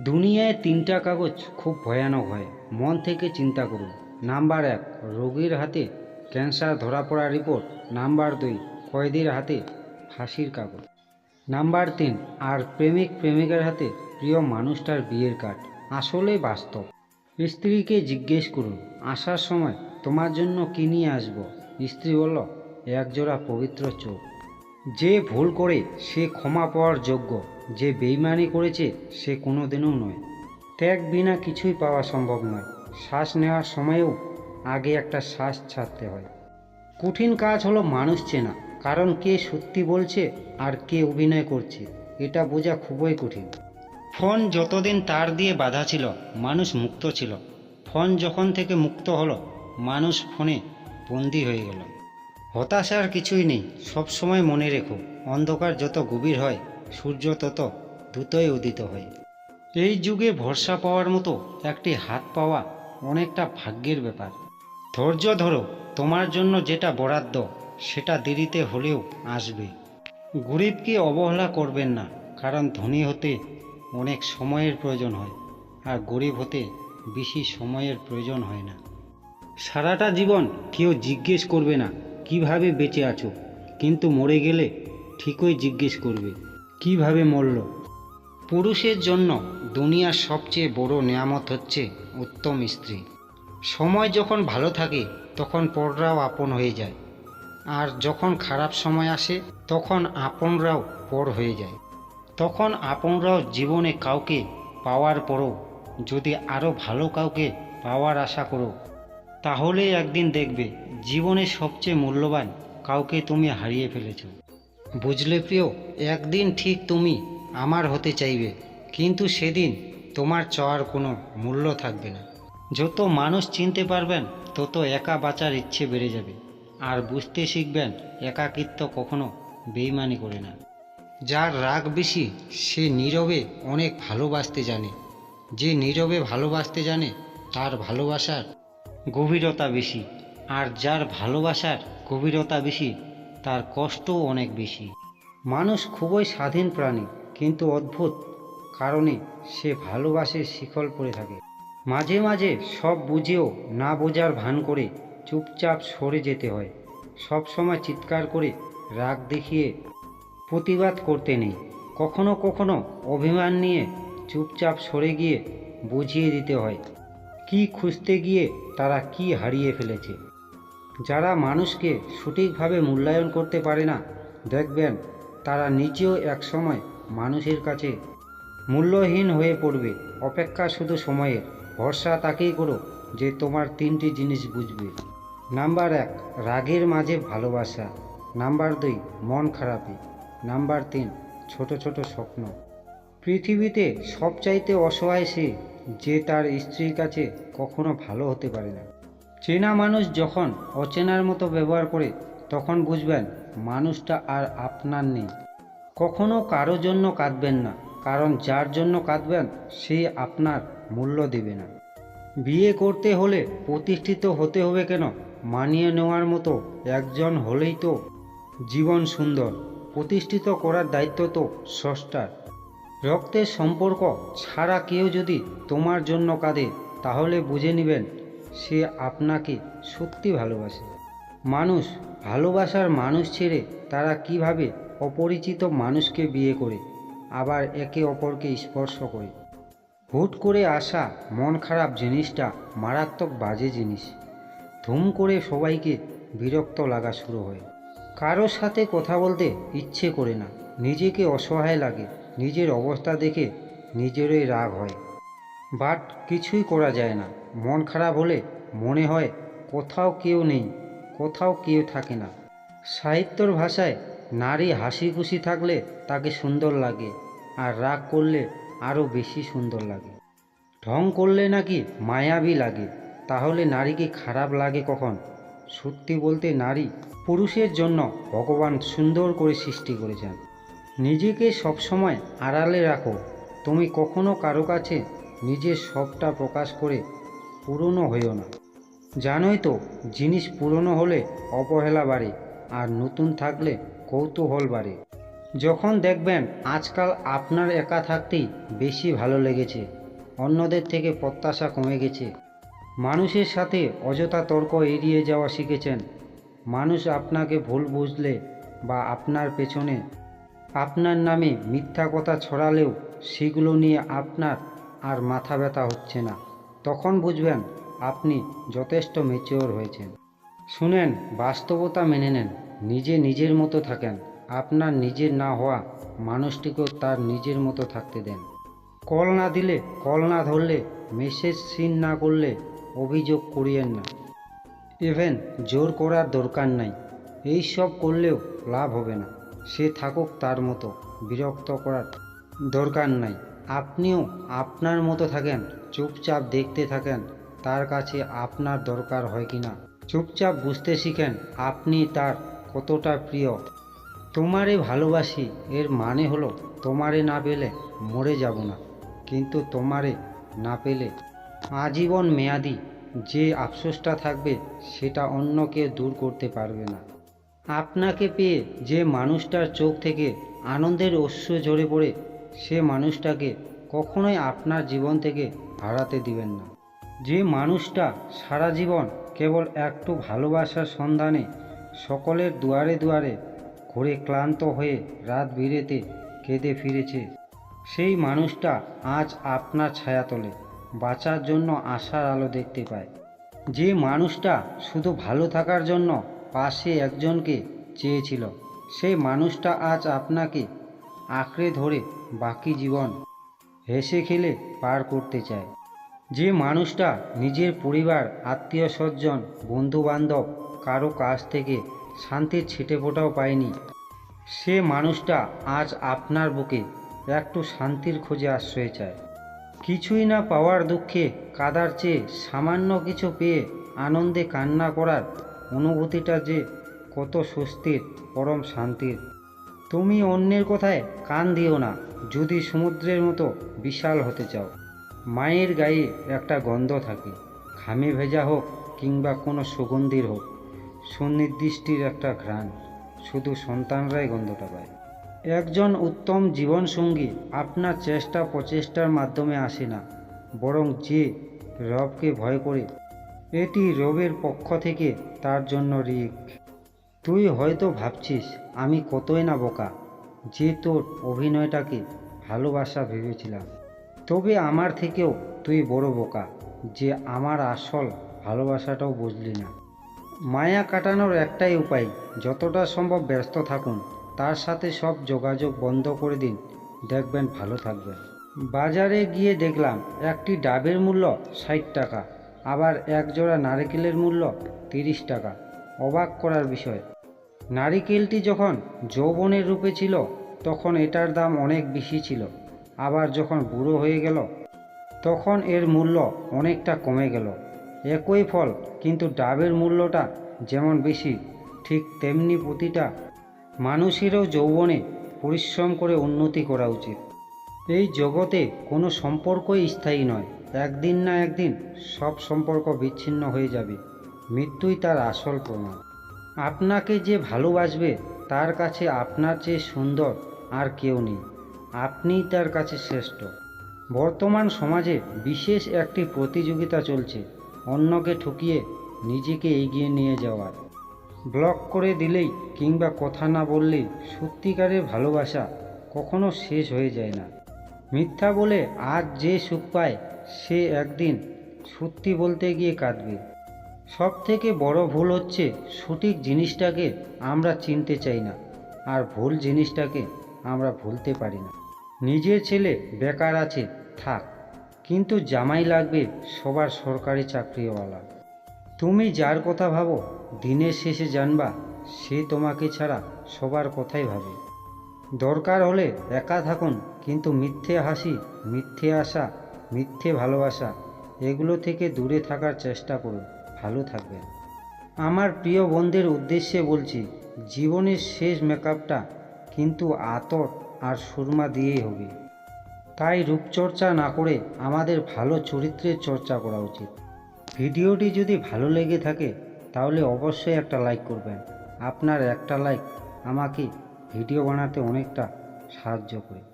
দুনিয়ায় তিনটা কাগজ খুব ভয়ানক হয়। মন থেকে চিন্তা করুন। নাম্বার এক, রোগীর হাতে ক্যান্সার ধরা পড়া রিপোর্ট। নাম্বার দুই, কয়েদির হাতে ফাঁসির কাগজ। নাম্বার তিন, আর প্রেমিক প্রেমিকার হাতে প্রিয় মানুষটার বিয়ের কার্ড। আসলেই বাস্তব। স্ত্রীকে জিজ্ঞেস করুন, আসার সময় তোমার জন্য কি নিয়ে আসব? স্ত্রী বলল, একজোড়া পবিত্র চোখ। যে ভুল করে সে ক্ষমা পাওয়ার যোগ্য। যে বেইমানি করেছে সে কোনোদিনও নয়। ত্যাগ বিনা কিছুই পাওয়া সম্ভব নয়। শ্বাস নেওয়ার সময়েও আগে একটা শ্বাস ছাড়তে হয়। কঠিন কাজ হলো মানুষ চেনা, কারণ কে সত্যি বলছে আর কে অভিনয় করছে, এটা বোঝা খুবই কঠিন। ফোন যতদিন তার দিয়ে বাধা ছিল, মানুষ মুক্ত ছিল। ফোন যখন থেকে মুক্ত হলো, মানুষ ফোনে বন্দি হয়ে গেল। হতাশার কিছুই নেই, সবসময় মনে রেখো, অন্ধকার যত গভীর হয় সূর্য তত দ্রুতই উদিত হয়। এই যুগে ভরসা পাওয়ার মতো একটি হাত পাওয়া অনেকটা ভাগ্যের ব্যাপার। ধৈর্য ধরো, তোমার জন্য যেটা বরাদ্দ, সেটা দেরিতে হলেও আসবে। গরিবকে অবহেলা করবেন না, কারণ ধনী হতে অনেক সময়ের প্রয়োজন হয়, আর গরিব হতে বেশি সময়ের প্রয়োজন হয় না। সারাটা জীবন কেউ জিজ্ঞেস করবে না, কীভাবে বেঁচে আছো? কিন্তু মরে গেলে ঠিকই জিজ্ঞেস করবে। কীভাবে মরল? পুরুষের জন্য দুনিয়ার সবচেয়ে বড় নেয়ামত হচ্ছে উত্তম স্ত্রী। সময় যখন ভালো থাকে, তখন পররাও আপন হয়ে যায়। আর যখন খারাপ সময় আসে, তখন আপনরাও পর হয়ে যায়। তখন আপনরাও জীবনে কাউকে পাওয়ার পরও, যদি আরও ভালো কাউকে পাওয়ার আশা করো তাহলে একদিন দেখবে জীবনে সবচেয়ে মূল্যবান কাউকে তুমি হারিয়ে ফেলেছ। বুঝলে প্রিয়, একদিন ঠিক তুমি আমার হতে চাইবে, কিন্তু সেদিন তোমার চাওয়ার কোনো মূল্য থাকবে না। যত মানুষ চিনতে পারবেন, তত একা বাঁচার ইচ্ছে বেড়ে যাবে, আর বুঝতে শিখবেন, একাকিত্ব কখনো বেইমানি করে না। যার রাগ বেশি, সে নীরবে অনেক ভালোবাসতে জানে। যে নীরবে ভালোবাসতে জানে, তার ভালোবাসার গভীরতা বেশি, আর যার ভালোবাসার গভীরতা বেশি তার কষ্টও অনেক বেশি। মানুষ খুবই স্বাধীন প্রাণী, কিন্তু অদ্ভুত কারণে সে ভালোবাসে শিকল পড়ে থাকে। মাঝে মাঝে সব বুঝেও না বোঝার ভান করে চুপচাপ সরে যেতে হয়। সব সময় চিৎকার করে রাগ দেখিয়ে প্রতিবাদ করতে নেই। কখনো কখনো অভিমান নিয়ে চুপচাপ সরে গিয়ে বুঝিয়ে দিতে হয়, কি খুঁজতে গিয়ে তারা কি হারিয়ে ফেলেছে। যারা মানুষকে সঠিকভাবে মূল্যায়ন করতে পারে না, দেখবেন তারা নিজেও এক সময় মানুষের কাছে মূল্যহীন হয়ে পড়বে। অপেক্ষা শুধু সময়ের, ভরসা তাকেই করো যে তোমার তিনটি জিনিস বুঝবে। নাম্বার এক, রাগের মাঝে ভালোবাসা। নাম্বার দুই, মন খারাপি। নাম্বার তিন, ছোট ছোট স্বপ্ন। পৃথিবীতে সবচাইতে অসহায় সে যে তার স্ত্রীর কাছে কখনো ভালো হতে পারে না। চেনা মানুষ যখন অচেনার মতো ব্যবহার করে, তখন বুঝবেন মানুষটা আর আপনার নেই। কখনো কারও জন্য কাঁদবেন না, কারণ যার জন্য কাঁদবেন, সে আপনার মূল্য দেবে না। বিয়ে করতে হলে প্রতিষ্ঠিত হতে হবে কেন? মানিয়ে নেওয়ার মতো একজন হলেই তো জীবন সুন্দর। প্রতিষ্ঠিত করার দায়িত্ব তো স্রষ্টার। রক্তের সম্পর্ক ছাড়া কেউ যদি তোমার জন্য কাঁদে, তাহলে বুঝে নেবেন সে আপনাকে সত্যি ভালোবাসে। মানুষ, ভালোবাসার মানুষ ছেড়ে তারা কীভাবে অপরিচিত মানুষকে বিয়ে করে, আবার একে অপরকে স্পর্শ করে? হুট করে আসা মন খারাপ জিনিসটা মারাত্মক বাজে জিনিস। ধুম করে সবাইকে বিরক্ত লাগা শুরু হয়। কারোর সাথে কথা বলতে ইচ্ছে করে না। নিজেকে অসহায় লাগে। নিজের অবস্থা দেখে নিজেরই রাগ হয়। বাট কিছুই করা যায় না। মন খারাপ হলে মনে হয় কোথাও কেউ নেই, কোথাও কেউ থাকে না। সাহিত্যর ভাষায় নারী হাসি খুশি থাকলে তাকে সুন্দর লাগে আর রাগ করলে আরও বেশি সুন্দর লাগে। ঢং করলে নাকি মায়াবী লাগে, তাহলে নারীকে খারাপ লাগে কখন? সত্যি বলতে নারী পুরুষের জন্য ভগবান সুন্দর করে সৃষ্টি করেছেন। নিজেকে সবসময় আড়ালে রাখো। তুমি কখনো কারও কাছে নিজের সবটা প্রকাশ করে পুরনো হইও না। জানোই তো, জিনিস পুরনো হলে অবহেলা বাড়ে আর নতুন থাকলে কৌতূহল বাড়ে। যখন দেখবেন আজকাল আপনার একা থাকতেই বেশি ভালো লেগেছে, অন্যদের থেকে প্রত্যাশা কমে গেছে। মানুষের সাথে অযথা তর্ক এড়িয়ে যাওয়া শিখেছেন। মানুষ আপনাকে ভুল বুঝলে বা আপনার পেছনে আপনার নামে মিথ্যা কথা ছড়ালেও সেগুলো নিয়ে আপনার আর মাথা ব্যথা হচ্ছে না। তখন বুঝবেন আপনি যথেষ্ট মেচিওর হয়েছেন। শুনেন, বাস্তবতা মেনে নেন, নিজে নিজের মতো থাকেন। আপনার নিজের না হওয়া মানুষটিকেও তার নিজের মতো থাকতে দেন। কল না দিলে, কল না ধরলে মেসেজ সিন না করলে অভিযোগ করিয়েন না। ইভেন জোর করার দরকার নাই। এই সব করলেও লাভ হবে না। সে থাকুক তার মতো, বিরক্ত করার দরকার নাই। আপনিও আপনার মতো থাকেন, চুপচাপ দেখতে থাকেন, তার কাছে আপনার দরকার হয় কি না চুপচাপ বুঝতে শিখেন, আপনি তার কতটা প্রিয়। তোমারে ভালোবাসি, এর মানে হলো তোমারে না পেলে মরে যাব না, কিন্তু তোমারে না পেলে আজীবন মেয়াদি যে আফসোসটা থাকবে, সেটা অন্য কেউ দূর করতে পারবে না। আপনাকে পেয়ে যে মানুষটার চোখ থেকে আনন্দের অশ্রু ঝরে পড়ে সে মানুষটাকে কখনোই আপনার জীবন থেকে হারাতে দিবেন না। যে মানুষটা সারা জীবন কেবল একটু ভালোবাসার সন্ধানে সকলের দুয়ারে দুয়ারে ঘুরে ক্লান্ত হয়ে রাত বিরেতে কেঁদে ফিরেছে, সেই মানুষটা আজ আপনার ছায়াতলে বাঁচার জন্য আশার আলো দেখতে পায়। যে মানুষটা শুধু ভালো থাকার জন্য পাশে একজনকে চেয়েছিল, সেই মানুষটা আজ আপনাকে আঁকড়ে ধরে বাকি জীবন হেসে খেলে পার করতে চায়। যে মানুষটা নিজের পরিবার, আত্মীয় স্বজন, বন্ধুবান্ধব কারও কাছ থেকে শান্তির ছিটে ফোটাও পায়নি, সে মানুষটা আজ আপনার বুকে একটু শান্তির খোঁজে আশ্রয় চায়। কিছুই না পাওয়ার দুঃখে কাদার চেয়ে সামান্য কিছু পেয়ে আনন্দে কান্না করার অনুভূতিটা যে কত স্বস্তির, পরম শান্তির। তুমি অন্যের কথায় কান দিও না, যদি সমুদ্রের মতো বিশাল হতে চাও। মায়ের গায়ে একটা গন্ধ থাকে, ঘামে ভেজা হোক কিংবা কোনো সুগন্ধির হোক, সুনির্দিষ্টির একটা ঘ্রাণ, শুধু সন্তানরাই গন্ধটা পায়। একজন উত্তম জীবনসঙ্গী আপনার চেষ্টা প্রচেষ্টার মাধ্যমে আসে না, বরং যে রবকে ভয় করে, এটি রবের পক্ষ থেকে তার জন্য রিক। তুই হয়তো ভাবছিস আমি কতই না বোকা, যে তোর অভিনয়টাকে ভালোবাসা ভেবেছিলাম। তবে আমার থেকেও তুই বড় বোকা, যে আমার আসল ভালোবাসাটাও বুঝলি না। মায়া কাটানোর একটাই উপায়, যতটা সম্ভব ব্যস্ত থাকুন, তার সাথে সব যোগাযোগ বন্ধ করে দিন, দেখবেন ভালো থাকবেন। বাজারে গিয়ে দেখলাম, একটি ডাবের মূল্য ষাট টাকা, আবার এক জোড়া নারকেলের মূল্য তিরিশ টাকা, অবাক করার বিষয়। নারিকেলটি যখন যৌবনের রূপে ছিল, তখন এটার দাম অনেক বেশি ছিল। আবার যখন বুড়ো হয়ে গেল, তখন এর মূল্য অনেকটা কমে গেল। একই ফল, কিন্তু ডাবের মূল্যটা যেমন বেশি, ঠিক তেমনি প্রতিটা মানুষেরও যৌবনে পরিশ্রম করে উন্নতি করা উচিত। এই জগতে কোনো সম্পর্কই স্থায়ী নয়। একদিন না একদিন সব সম্পর্ক বিচ্ছিন্ন হয়ে যাবে। মৃত্যুই তার আসল প্রমাণ। আপনাকে যে ভালোবাসবে, তার কাছে আপনার চেয়ে সুন্দর আর কেউ নেই। আপনিই তার কাছে শ্রেষ্ঠ। বর্তমান সমাজে বিশেষ একটি প্রতিযোগিতা চলছে, অন্যকে ঠকিয়ে নিজেকে এগিয়ে নিয়ে যাওয়ার। ব্লক করে দিলেই কিংবা কথা না বললেই সত্যিকারের ভালোবাসা কখনো শেষ হয়ে যায় না। মিথ্যা বলে আজ যে সুখ পায়, সে একদিন সত্যি বলতে গিয়ে কাঁদবে। সব থেকে বড় ভুল হচ্ছে সঠিক জিনিসটাকে আমরা চিনতে চাই না, আর ভুল জিনিসটাকে আমরা ভুলতে পারি না। নিজের ছেলে বেকার আছে, থাক, কিন্তু জামাই লাগবে সবার সরকারি চাকরিওয়ালা। তুমি যার কথা ভাবো, দিনের শেষে জানবা, সে তোমাকে ছাড়া সবার কথাই ভাবে। দরকার হলে একা থাকুন, কিন্তু মিথ্যে হাসি, মিথ্যে আশা, মিথ্যে ভালোবাসা, এগুলো থেকে দূরে থাকার চেষ্টা করুন। ভালো থাকবেন আমার প্রিয় বন্ধুদের উদ্দেশ্যে বলছি, জীবনের শেষ মেকআপটা কিন্তু আতর আর সুরমা দিয়েই হবে। তাই রূপচর্চা না করে আমাদের ভালো চরিত্রের চর্চা করা উচিত। ভিডিওটি যদি ভালো লেগে থাকে, তাহলে অবশ্যই একটা লাইক করবেন। আপনার একটা লাইক আমাকে ভিডিও বানাতে অনেকটা সাহায্য করে।